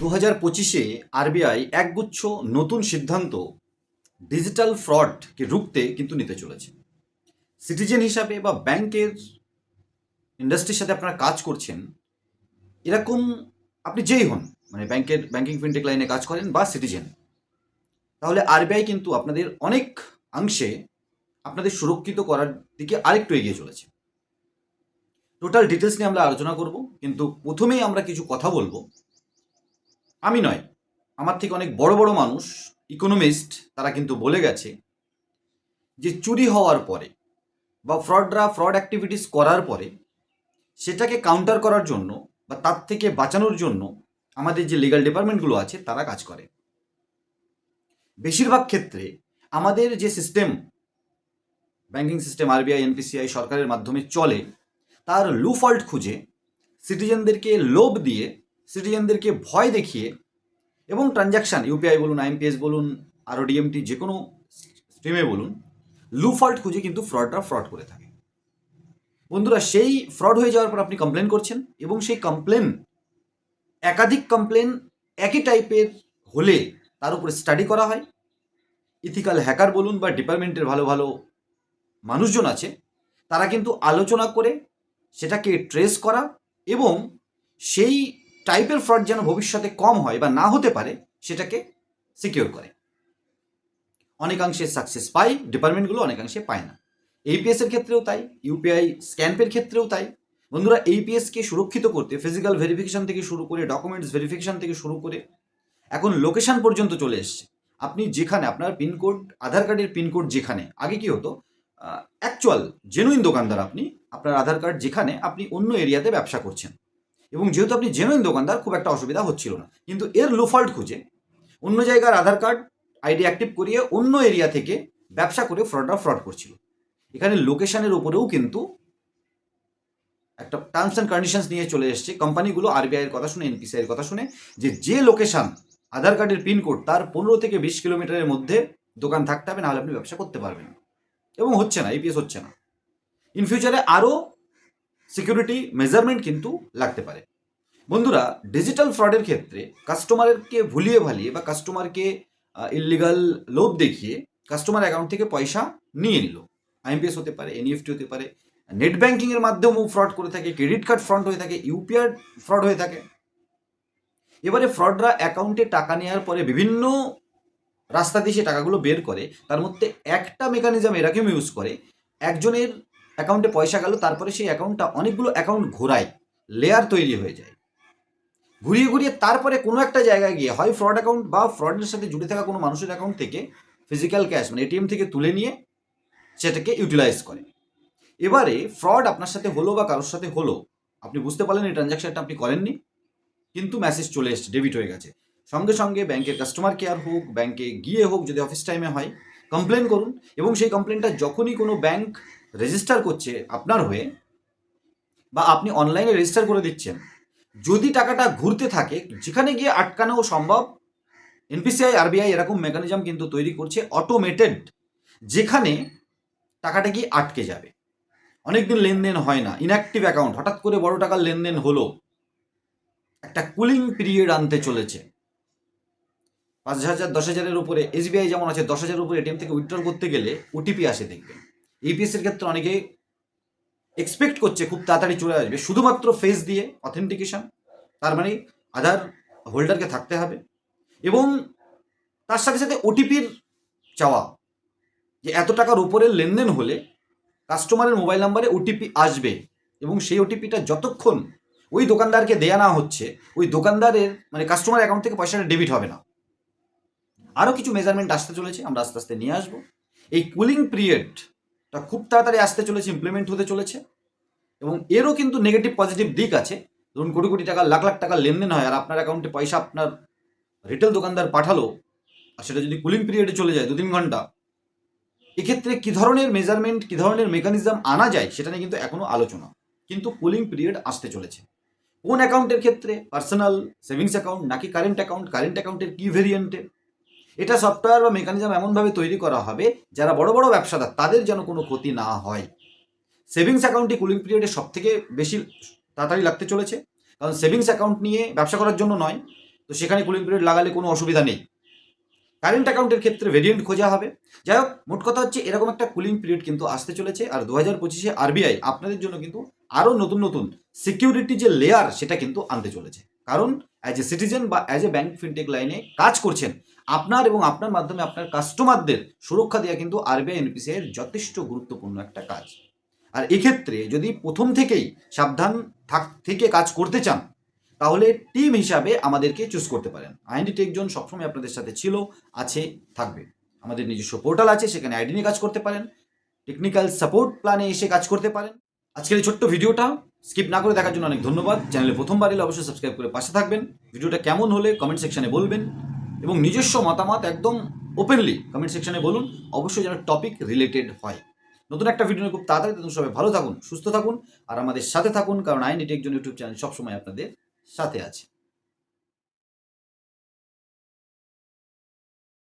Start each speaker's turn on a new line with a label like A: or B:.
A: দু হাজার পঁচিশে আরবিআই একগুচ্ছ নতুন সিদ্ধান্ত ডিজিটাল ফ্রডকে রুখতে কিন্তু নিতে চলেছে। সিটিজেন হিসাবে বা ব্যাংকের ইন্ডাস্ট্রির সাথে আপনারা কাজ করছেন, এরকম আপনি যেই হন মানে ব্যাংকের, ব্যাংকিং ফিনটেক লাইনে কাজ করেন বা সিটিজেন, তাহলে আরবিআই কিন্তু আপনাদের অনেক অংশে আপনাদের সুরক্ষিত করার দিকে আরেকটু এগিয়ে চলেছে। টোটাল ডিটেলস নিয়ে আমরা আলোচনা করব, কিন্তু প্রথমেই আমরা কিছু কথা বলব। আমি নয়। আমার থেকে অনেক বড় বড় মানুষ ইকোনমিস্ট তারা কিন্তু বলে গেছে যে চুরি হওয়ার পরে বা ফ্রডরা ফ্রড অ্যাক্টিভিটিস করার পরে সেটাকে কাউন্টার করার জন্য বা তার থেকে বাঁচানোর জন্য আমাদের যে লিগাল ডিপার্টমেন্টগুলো আছে, তারা কাজ করে। বেশিরভাগ ক্ষেত্রে আমাদের যে system banking system RBI NPCI সরকারের মাধ্যমে চলে, তার লু ফল্ট খুঁজে সিটিজেনদেরকে লোভ দিয়ে সিটিজেনদেরকে ভয় দেখিয়ে এবং ট্রানজ্যাকশান ইউপিআই বলুন আইএমপিএস বলুন আরও ডিএমটি যে কোনো স্ট্রিমে বলুন লু ফল্ট খুঁজে কিন্তু ফ্রডরা ফ্রড করে থাকে। বন্ধুরা, সেই ফ্রড হয়ে যাওয়ার পর আপনি কমপ্লেন করছেন এবং সেই কমপ্লেন, একাধিক কমপ্লেন একই টাইপের হলে তার উপরে স্টাডি করা হয়। ইথিক্যাল হ্যাকার বলুন বা ডিপার্টমেন্টের ভালো ভালো মানুষজন আছে, তারা কিন্তু আলোচনা করে সেটাকে ট্রেস করা এবং সেই টাইপের ফ্রড যেন ভবিষ্যতে কম হয় বা না হতে পারে, সেটাকে সিকিওর করে। অনেকাংশে সাকসেস পায় ডিপার্টমেন্টগুলো অনেকাংশে পায় না। এইপিএস এর ক্ষেত্রেও তাই ইউপিআই স্ক্যাম্পের ক্ষেত্রেও তাই। বন্ধুরা এইপিএসকে সুরক্ষিত করতে ফিজিক্যাল ভেরিফিকেশন থেকে শুরু করে ডকুমেন্টস ভেরিফিকেশন থেকে শুরু করে, এখন লোকেশন পর্যন্ত চলে এসছে। আপনি যেখানে, আপনার পিনকোড আধার কার্ডের পিনকোড যেখানে, আগে কি হতো অ্যাকচুয়াল জেনুইন দোকানদার আপনি, আপনার আধার কার্ড যেখানে, আপনি অন্য এরিয়াতে ব্যবসা করছেন। এবং যেহেতু আপনি জেনুইন দোকানদার, খুব একটা অসুবিধা হচ্ছিল না। কিন্তু এর লোফল্ট খুঁজে, অন্য জায়গার আধার কার্ড আইডি অ্যাক্টিভ করিয়ে অন্য এরিয়া থেকে ব্যবসা করে ফ্রডরা ফ্রড করছিল। এখানে লোকেশনের উপরেও কিন্তু একটা টার্মস অ্যান্ড কন্ডিশনস নিয়ে চলে এসছে। কোম্পানিগুলো আরবিআইয়ের কথা শুনে এনপিসিআইয়ের কথা শুনে, যে যে লোকেশন আধার কার্ডের পিনকোড তার পনেরো থেকে বিশ কিলোমিটারের মধ্যে দোকান থাকতে হবে, নাহলে আপনি ব্যবসা করতে পারবেন এবং হচ্ছে না ইপিএস হচ্ছে না। ইন ফিউচারে আরও সিকিউরিটি মেজারমেন্ট কিন্তু লাগতে পারে। বন্ধুরা ডিজিটাল ফ্রডের ক্ষেত্রে কাস্টমারকে ভুলিয়ে ভালিয়ে বা কাস্টমারকে ইলিগাল লোভ দেখিয়ে কাস্টমার অ্যাকাউন্ট থেকে পয়সা নিয়ে নিল। আইএমপিএস হতে পারে এনইএফটি হতে পারে নেট ব্যাঙ্কিংয়ের মাধ্যমেও ফ্রড করে থাকে ক্রেডিট কার্ড ফ্রড হয়ে থাকে ইউপিআই ফ্রড হয়ে থাকে। এবারে ফ্রডরা অ্যাকাউন্টে টাকা নেওয়ার পরে বিভিন্ন রাস্তা দিয়ে সে টাকাগুলো বের করে, তার মধ্যে একটা মেকানিজম এরকম ইউজ করে, একজনের অ্যাকাউন্টে পয়সা গেল, তারপরে সেই অ্যাকাউন্টটা অনেকগুলো অ্যাকাউন্ট ঘোরায় লেয়ার তৈরি হয়ে যায়। ঘুরিয়ে ঘুরিয়ে তারপরে কোনো একটা জায়গায় গিয়ে, হয় ফ্রড অ্যাকাউন্ট বা ফ্রডের সাথে জুড়ে থাকা কোনো মানুষের অ্যাকাউন্ট থেকে ফিজিক্যাল ক্যাশ মানে এটিএম থেকে তুলে নিয়ে সেটাকে ইউটিলাইজ করে। এবারে ফ্রড আপনার সাথে হলো বা কারোর সাথে হলো, আপনি বুঝতে পারলেন এই ট্রানজ্যাকশনটা আপনি করেননি, কিন্তু মেসেজ চলে এসছে ডেবিট হয়ে গেছে। সঙ্গে সঙ্গে ব্যাংকের কাস্টমার কেয়ার হোক ব্যাংকে গিয়ে হোক, যদি অফিস টাইমে হয় কমপ্লেন করুন এবং সেই কমপ্লেনটা যখনই কোনো ব্যাংক রেজিস্টার করছে আপনার হয়ে বা আপনি অনলাইনে রেজিস্টার করে দিচ্ছেন যদি টাকাটা ঘুরতে থাকে, যেখানে গিয়ে আটকানো সম্ভব এনপিসিআই আরবিআই এরকম মেকানিজম কিন্তু তৈরি করছে অটোমেটেড যেখানে টাকাটা গিয়ে আটকে যাবে। অনেকদিন লেনদেন হয় না ইনঅ্যাক্টিভ অ্যাকাউন্ট হঠাৎ করে বড় টাকার লেনদেন হলো। একটা কুলিং পিরিয়ড আনতে চলেছে। পাঁচ হাজার, দশ হাজারের উপরে এসবিআই যেমন আছে, দশ হাজারের উপরে এটিএম থেকে উইথড্রল করতে গেলে ওটিপি আসে দেখবেন। ইপিএস এর ক্ষেত্রে অনেকে এক্সপেক্ট করছে খুব তাড়াতাড়ি চলে আসবে। শুধুমাত্র ফেস দিয়ে অথেন্টিকেশন তার মানে আধার হোল্ডারকে থাকতে হবে এবং তার সাথে সাথে ওটিপির চাওয়া, যে এত টাকার উপরে লেনদেন হলে কাস্টমারের মোবাইল নাম্বারে ওটিপি আসবে এবং সেই ওটিপিটা যতক্ষণ ওই দোকানদারকে দেয়া না হচ্ছে, ওই দোকানদারের মানে কাস্টমার অ্যাকাউন্ট থেকে পয়সাটা ডেবিট হবে না। আরও কিছু মেজারমেন্ট আসতে চলেছে, আমরা আস্তে আস্তে নিয়ে আসব। এই কুলিং পিরিয়ডটা খুব তাড়াতাড়ি আসতে চলেছে ইমপ্লিমেন্ট হতে চলেছে। এবং এরও কিন্তু নেগেটিভ পজিটিভ দিক আছে। ধরুন কোটি কোটি টাকা, লাখ লাখ টাকা লেনদেন হয়, আর আপনার অ্যাকাউন্টে পয়সা আপনার রিটেল দোকানদার পাঠালো, আর সেটা যদি কুলিং পিরিয়ডে চলে যায় দু তিন ঘণ্টা, এক্ষেত্রে কী ধরনের মেজারমেন্ট কী ধরনের মেকানিজম আনা যায়, সেটা নিয়ে কিন্তু এখনও আলোচনা। কিন্তু কুলিং পিরিয়ড আসতে চলেছে। কোন অ্যাকাউন্টের ক্ষেত্রে? পার্সোনাল সেভিংস অ্যাকাউন্ট নাকি কারেন্ট অ্যাকাউন্ট কারেন্ট অ্যাকাউন্টের কী ভেরিয়েন্টে এটা সফটওয়্যার বা মেকানিজম এমনভাবে তৈরি করা হবে, যারা বড় বড় ব্যবসাদার, তাদের যেন কোনো ক্ষতি না হয়। সেভিংস অ্যাকাউন্টটি কুলিং পিরিয়ডে সব থেকে বেশি তাড়াতাড়ি লাগতে চলেছে। কারণ সেভিংস অ্যাকাউন্ট নিয়ে ব্যবসা করার জন্য নয়, তো সেখানে কুলিং পিরিয়ড লাগালে কোনো অসুবিধা নেই। কারেন্ট অ্যাকাউন্টের ক্ষেত্রে ভেরিয়েন্ট খোঁজা হবে। যাই হোক, মোট কথা হচ্ছে এরকম একটা কুলিং পিরিয়ড কিন্তু আসতে চলেছে, আর দু হাজার পঁচিশে আরবিআই আপনাদের জন্য কিন্তু আরও নতুন নতুন সিকিউরিটি যে লেয়ার সেটা কিন্তু আনতে চলেছে। কারণ অ্যাজ এ সিটিজেন বা অ্যাজ এ ব্যাংক ফিনটেক লাইনে কাজ করছেন আপনার এবং আপনার মাধ্যমে আপনার কাস্টমারদের সুরক্ষা দেওয়া কিন্তু আরবিআই এনপিসিআই এর যথেষ্ট গুরুত্বপূর্ণ একটা কাজ। আর এক্ষেত্রে যদি প্রথম থেকেই সাবধান থাক, থেকে কাজ করতে চান, তাহলে টিম হিসাবে আমাদেরকে চুজ করতে পারেন। আইএনডি টেকজন সবসময় আপনাদের সাথে ছিল, আছে, থাকবে। আমাদের নিজস্ব পোর্টাল আছে, সেখানে আইডি নিয়ে কাজ করতে পারেন। টেকনিক্যাল সাপোর্ট প্ল্যানে এসে কাজ করতে পারেন। আজকের এই ছোট্ট ভিডিওটা স্কিপ না করে দেখার জন্য অনেক ধন্যবাদ। চ্যানেলে প্রথমবার এলে অবশ্যই সাবস্ক্রাইব করে পাশে থাকবেন। ভিডিওটা কেমন হলে কমেন্ট সেকশনে বলবেন। এবং নিজস্ব মতামত একদম ওপেনলি কমেন্ট সেকশনে বলুন, অবশ্যই যেন টপিক রিলেটেড হয়। নতুন একটা ভিডিও খুব তাড়াতাড়ি তখন সবাই ভালো থাকুন, সুস্থ থাকুন, আর আমাদের সাথে থাকুন, কারণ আইনিটি একজন জন ইউটিউব চ্যানেল সবসময় আপনাদের সাথে আছে।